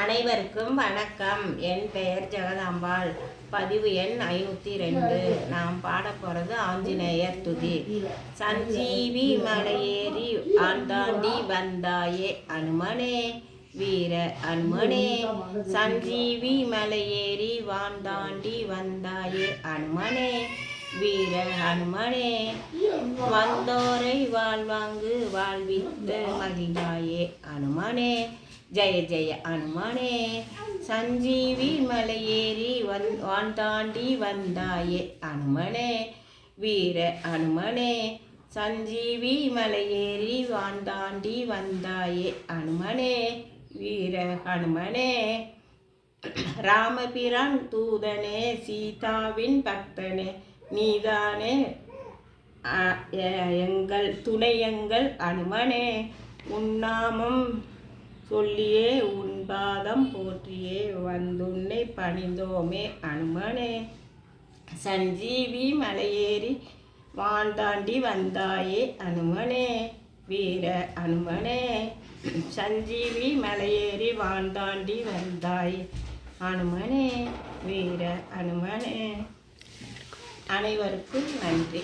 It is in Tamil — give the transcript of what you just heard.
அனைவருக்கும் வணக்கம். என் பெயர் ஜெகதாம்பாள். பதிவு எண் ஐநூற்றி ரெண்டு. நாம் பாட போகிறது ஆஞ்சநேயர் துதி. சஞ்சீவி மலையேறி ஆண்டாண்டி வந்தாயே. அனுமனே வீர அனுமனே. சஞ்சீவி மலையேறி வாண்டாண்டி வந்தாயே. அனுமனே வீர ஹனுமனே வந்தோரை வாழ்வாங்கு வாழ்வித்து மகிழ்ந்தாயே. அனுமனே ஜெய ஜெய அனுமானே. சஞ்சீவி மலையேறி வந் வான் தாண்டி வந்தாயே அனுமனே. வீர அனுமனே. சஞ்சீவி மலையேறி வான் தாண்டி வந்தாயே அனுமனே. வீர ஹனுமனே ராமபிரான் தூதனே சீதாவின் பக்தனே நீதானே அ- எங்கள் துணையங்கள் அனுமனே. உன்னாமம் சொல்லியே உன்பாதம் போற்றியே வந்துன்னை பணிந்தோமே அனுமனே. சஞ்சீவி மலையேறி வான் தாண்டி வந்தாயே அனுமனே. வீர அனுமனே. சஞ்சீவி மலையேறி வான் தாண்டி வந்தாயே அனுமனே. வீர அனுமனே. அனைவருக்கும் நன்றி.